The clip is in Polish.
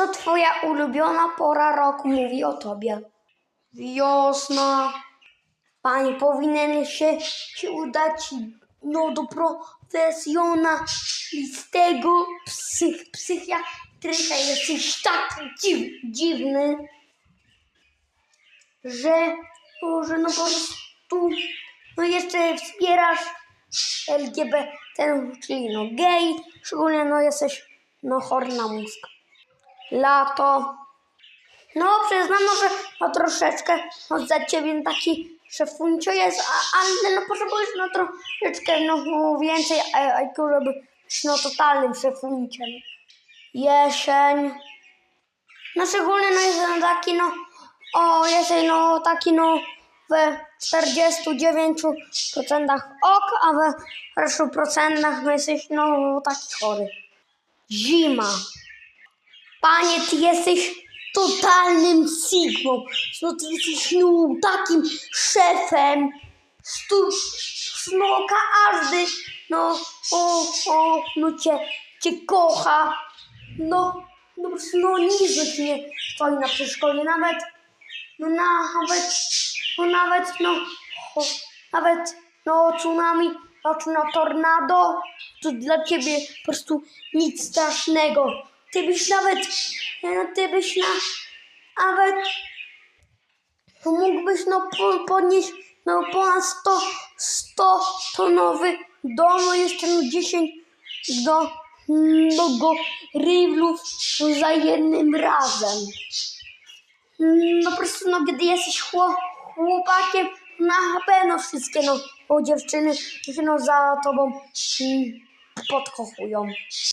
Co twoja ulubiona pora roku mówi o tobie? Wiosna. Pani powinien się, się udać no, do profesjonalistego psych, psychiatryka. Jesteś tak dziw, dziwny, że, o, że no po prostu no jeszcze wspierasz LGBT, czyli no gej, szczególnie no jesteś no chory na mózg. Lato. No przyznam, że no troszeczkę no, za ciebie taki szefuncio jest, ale no potrzebujesz no troszeczkę no więcej IQ, żeby być no totalnym szefunciem. Jesień. No szczególnie no jestem taki no, o jesień no taki no w 49% ok, a resztu procentach no jesteś no taki chory. Zima. Panie, ty jesteś totalnym sigmą. No ty jesteś no, takim szefem. Stu, no każdy, no, o, o, no cię, cię kocha. No, no po prostu, no nic do ciebie nie stoi na przeszkodzie. Nawet, no nawet, no nawet, no, o, nawet, no tsunami, znaczy no tornado, to dla ciebie po prostu nic strasznego. Ty byś nawet, no ty byś na, nawet mógłbyś no po, podnieść no ponad 100, 100 tonowy dom, no jeszcze no 10 do, no go rywlów za jednym razem. No po prostu no gdy jesteś chło, chłopakiem, na pewno wszystkie no o dziewczyny no za tobą mm, podkochują.